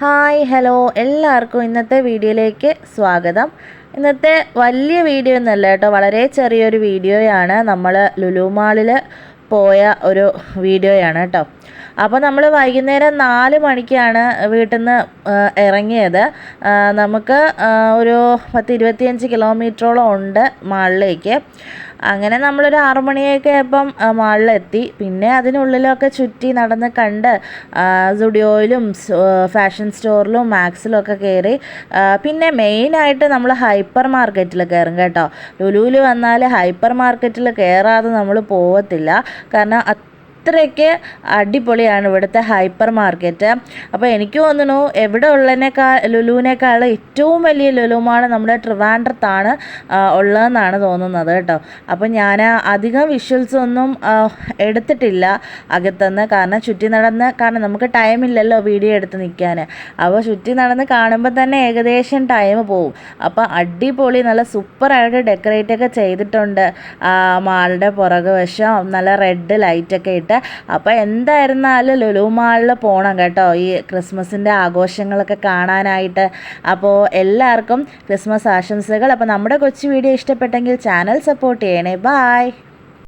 Hi hello. എല്ലാവർക്കും ഇന്നത്തെ വീഡിയോയിലേക്ക് സ്വാഗതം. ഇന്നത്തെ വലിയ വീഡിയോ ഒന്നല്ല കേട്ടോ വളരെ ചെറിയൊരു വീഡിയോയാണ്. നമ്മൾ ലുലു മാളിൽ പോയ ഒരു വീഡിയോയാണ് കേട്ടോ. അപ്പോൾ നമ്മൾ വൈകുന്നേരം നാല് മണിക്കാണ് വീട്ടിൽ നിന്ന് ഇറങ്ങിയത്. നമുക്ക് ഒരു പത്ത് ഇരുപത്തിയഞ്ച് കിലോമീറ്ററോളം ഉണ്ട് മാളിലേക്ക്. അങ്ങനെ നമ്മളൊരു ആറു മണിയൊക്കെ ആയപ്പം മാളിലെത്തി. പിന്നെ അതിനുള്ളിലൊക്കെ ചുറ്റി നടന്ന് കണ്ട് സ്റ്റുഡിയോയിലും ഫാഷൻ സ്റ്റോറിലും മാക്സിലും ഒക്കെ കയറി പിന്നെ മെയിനായിട്ട് നമ്മൾ ഹൈപ്പർ മാർക്കറ്റിൽ കയറും കേട്ടോ. ലുലുവിൽ വന്നാൽ ഹൈപ്പർ മാർക്കറ്റിൽ കയറാതെ നമ്മൾ പോവത്തില്ല. കാരണം അത്രയ്ക്ക് അടിപൊളിയാണ് ഇവിടുത്തെ ഹൈപ്പർ മാർക്കറ്റ്. അപ്പോൾ എനിക്ക് തോന്നുന്നു എവിടെ ഉള്ളതിനേക്കാൾ ലുലുവിനേക്കാൾ ഏറ്റവും വലിയ ലുലുമാണ് നമ്മുടെ ട്രിവാൻഡ്രത്താണ് ഉള്ളതെന്നാണ് തോന്നുന്നത് കേട്ടോ. അപ്പോൾ ഞാൻ അധികം വിഷ്വൽസ് ഒന്നും എടുത്തിട്ടില്ല അകത്തുനിന്ന്. കാരണം ചുറ്റി നടന്ന് കാരണം നമുക്ക് ടൈമില്ലല്ലോ വീഡിയോ എടുത്ത് നിൽക്കാൻ അപ്പോൾ ചുറ്റി നടന്ന് കാണുമ്പോൾ തന്നെ ഏകദേശം ടൈം പോവും. അപ്പോൾ അടിപൊളി നല്ല സൂപ്പറായിട്ട് ഡെക്കറേറ്റ് ഒക്കെ ചെയ്തിട്ടുണ്ട് മാളുടെ പുറകു വശം. നല്ല റെഡ് ലൈറ്റൊക്കെ ഇട്ട് അപ്പോൾ എന്തായിരുന്നാലും ലുലു മാളിൽ പോകണം കേട്ടോ. ഈ ക്രിസ്മസിന്റെ ആഘോഷങ്ങളൊക്കെ കാണാനായിട്ട്. അപ്പോൾ എല്ലാവർക്കും ക്രിസ്മസ് ആശംസകൾ. അപ്പോൾ നമ്മുടെ കൊച്ചു വീഡിയോ ഇഷ്ടപ്പെട്ടെങ്കിൽ ചാനൽ സപ്പോർട്ട് ചെയ്യണേ. ബായ്